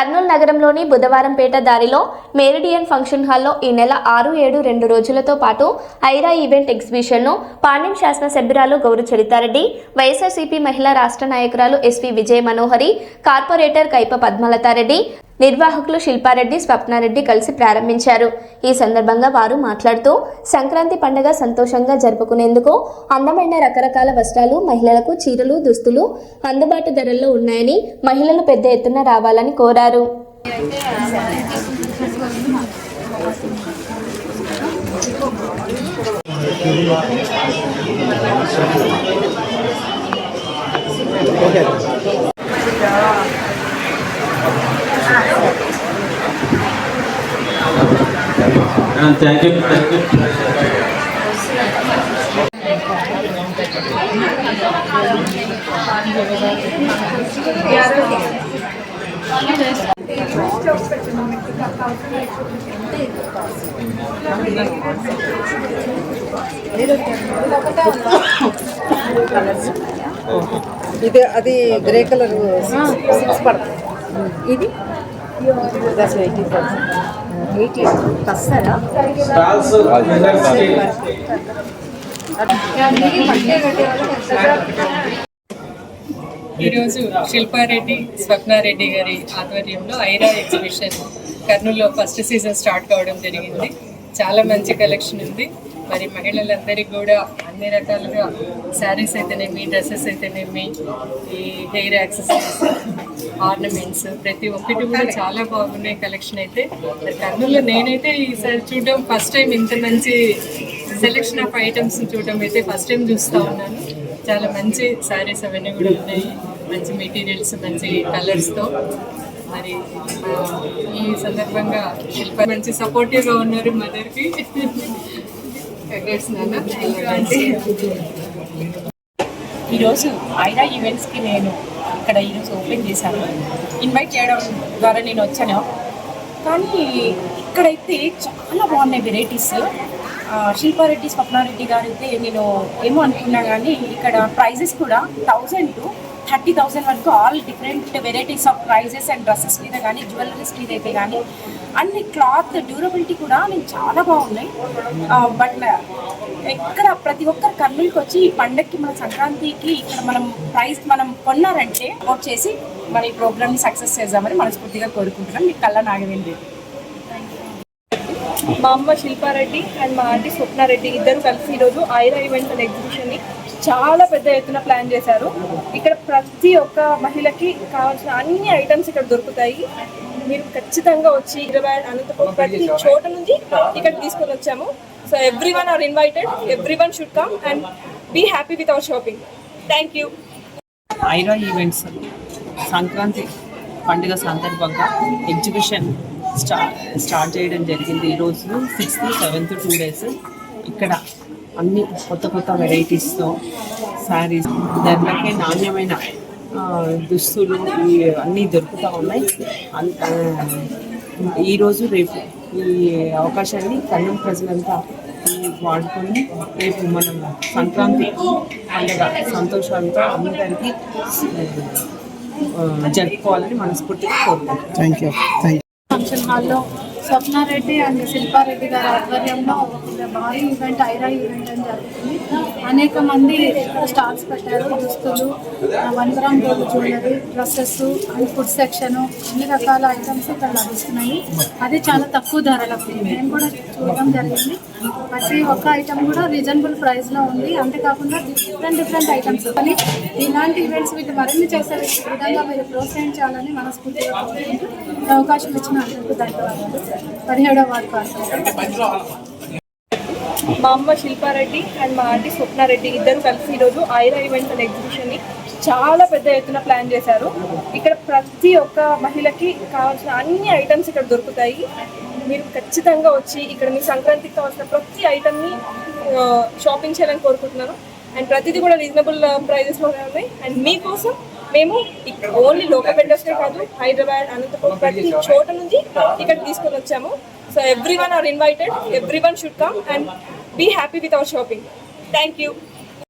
కర్నూలు నగరంలోని బుధవారంపేట దారిలో మేరిడియన్ ఫంక్షన్ హాల్లో ఈ నెల ఆరు ఏడు రెండు రోజులతో పాటు ఐరా ఈవెంట్ ఎగ్జిబిషన్ను పాండ్యం శాసనసభ్యురాలు గౌరు చరితారెడ్డి వైఎస్ఆర్సీపీ మహిళా రాష్ట్ర నాయకురాలు ఎస్వి విజయ మనోహరి కార్పొరేటర్ కైప పద్మలతారెడ్డి నిర్వాహకులు శిల్పారెడ్డి స్వప్నారెడ్డి కలిసి ప్రారంభించారు. ఈ సందర్భంగా వారు మాట్లాడుతూ సంక్రాంతి పండుగ సంతోషంగా జరుపుకునేందుకు అందమైన రకరకాల వస్త్రాలు మహిళలకు చీరలు దుస్తులు అందుబాటు ధరల్లో ఉన్నాయని మహిళలు పెద్ద ఎత్తున రావాలని కోరారు. And thank you. ఇది అది గ్రే కలర్ సిక్స్ పడుతుంది ఇది దస్ ఎయిటీ ఎయిటీ వస్తారా Stalls, vendors, ఈరోజు శిల్పారెడ్డి స్వప్నారెడ్డి గారి ఆధ్వర్యంలో ఐరా ఎగ్జిబిషన్ కర్నూలులో ఫస్ట్ సీజన్ స్టార్ట్ కావడం జరిగింది. చాలా మంచి కలెక్షన్ ఉంది. మరి మహిళలందరికీ కూడా అన్ని రకాలుగా శారీస్ అయితేనేమి డ్రెస్సెస్ అయితేనేమి ఈ హెయిర్ యాక్సెసరీస్ ఆర్నమెంట్స్ ప్రతి ఒక్కటి కూడా చాలా బాగున్నాయి కలెక్షన్ అయితే. మరి కర్నూలులో నేనైతే ఈసారి చూడడం ఫస్ట్ టైం ఇంత మంచి సెలెక్షన్ ఆఫ్ ఐటమ్స్ చూడడం అయితే ఫస్ట్ టైం చూస్తూ ఉన్నాను. చాలా మంచి శారీస్ అవన్నీ కూడా ఉన్నాయి. మంచి మెటీరియల్స్ మంచి కలర్స్తో మరి ఈ సందర్భంగా శిల్ప మంచి సపోర్టివ్గా ఉన్నారు మదర్కి ఈరోజు ఐరా ఈవెంట్స్కి నేను ఇక్కడ ఈరోజు ఓపెన్ చేశాను. ఇన్వైట్ చేయడం ద్వారా నేను వచ్చాను. కానీ ఇక్కడైతే చాలా బాగున్నాయి వెరైటీస్ శిల్పారెడ్డి స్వప్నారెడ్డి గారు అయితే నేను ఏమో అనుకున్నా కానీ ఇక్కడ ప్రైజెస్ కూడా థౌజండ్ టు థర్టీ థౌజండ్ వరకు all different varieties of prices and dresses మీద కానీ జ్యువెలరీస్ మీద అయితే కానీ అన్ని క్లాత్ డ్యూరబిలిటీ కూడా నేను చాలా బాగున్నాయి బట్ ఎక్కడ ప్రతి ఒక్కరు కర్నూలుకి వచ్చి ఈ పండక్కి మన సంక్రాంతికి ఇక్కడ మనం ప్రైస్ మనం కొన్నారంటే ఓట్ చేసి మన ఈ ప్రోగ్రామ్ని సక్సెస్ చేద్దామని మనస్ఫూర్తిగా కోరుకుంటున్నాం. మీకు కళ్ళ నాగవేంద్ర మా అమ్మ శిల్పారెడ్డి అండ్ మా ఆంటీ స్వప్నారెడ్డి ఇద్దరు కలిసి ఈరోజు ఐరా ఈవెంట్ అనే ఎగ్జిబిషన్ని చాలా పెద్ద ఎత్తున ప్లాన్ చేశారు. ఇక్కడ ప్రతి ఒక్క మహిళకి కావాల్సిన అన్ని ఐటమ్స్ ఇక్కడ దొరుకుతాయి. మీరు ఖచ్చితంగా వచ్చి ఇరవై అనంతపురం ప్రతి చోట నుంచి ఇక్కడ తీసుకొని వచ్చాము. So every one are invited every one should come and be happy with our shopping thank you Aira events Sankranti పండుగ సందర్భంగా ఎగ్జిబిషన్ స్టా స్టార్ట్ చేయడం జరిగింది. ఈరోజు సిక్స్త్ సెవెంత్ టూ డేస్ ఇక్కడ అన్ని కొత్త కొత్త వెరైటీస్తో శారీస్ ధరలకే నాణ్యమైన దుస్తులు అన్నీ దొరుకుతూ ఉన్నాయి. ఈరోజు రేపు ఈ అవకాశాన్ని కర్నూలు ప్రజలంతా వాడుకొని రేపు మనం సంక్రాంతి పండుగ సంతోషాలతో అందరికీ జరుపుకోవాలని మనస్ఫూర్తిగా కోరుకుంటున్నాను థ్యాంక్ యూ థ్యాంక్ ఫంక్షన్ హాల్లో స్వప్నారెడ్డి అండ్ శిల్పారెడ్డి గారి ఆధ్వర్యంలో ఒక భారీ ఈవెంట్ ఐరా ఈవెంట్ అని జరుగుతుంది. అనేక మంది స్టాల్స్ పెట్టారు దుస్తులు one gram gold jewellery dresses and food section అన్ని రకాల ఐటమ్స్ ఇక్కడ లభిస్తున్నాయి. అది చాలా తక్కువ ధరలకు మేము కూడా చూడడం జరిగింది. ప్రతి ఒక్క ఐటమ్ కూడా రీజనబుల్ ప్రైస్లో ఉంది. అంతేకాకుండా డిఫరెంట్ డిఫరెంట్ ఐటమ్స్ కానీ ఇలాంటి ఈవెంట్స్ వీటి మరిన్ని చేసే విధంగా మీరు ప్రోత్సహించాలని మనస్ఫూర్తిగా కోరుకుంటూ అవకాశం ఇచ్చిన అందరికీ ధన్యవాదాలు. పదిహేడవ వారు మా అమ్మ శిల్పారెడ్డి అండ్ మా ఆంటీ స్వప్నారెడ్డి ఇద్దరు కలిసి ఈరోజు ఐరా ఈవెంట్ అనే ఎగ్జిబిషన్ని చాలా పెద్ద ఎత్తున ప్లాన్ చేశారు. ఇక్కడ ప్రతి ఒక్క మహిళకి కావాల్సిన అన్ని ఐటమ్స్ ఇక్కడ దొరుకుతాయి. మీరు ఖచ్చితంగా వచ్చి ఇక్కడ మీ సంక్రాంతికి కావాల్సిన ప్రతి ఐటమ్ని షాపింగ్ చేయాలని కోరుకుంటున్నాను. అండ్ ప్రతిదీ కూడా రీజనబుల్ ప్రైజెస్లోనే ఉన్నాయి. అండ్ మీకోసం మేము ఇక్కడ ఓన్లీ లోకల్ వెండర్స్కే కాదు హైదరాబాద్ అనంతపురం ప్రతి చోట నుంచి ఇక్కడ తీసుకొని వచ్చాము. So every one are invited every one should come and be happy with our shopping thank you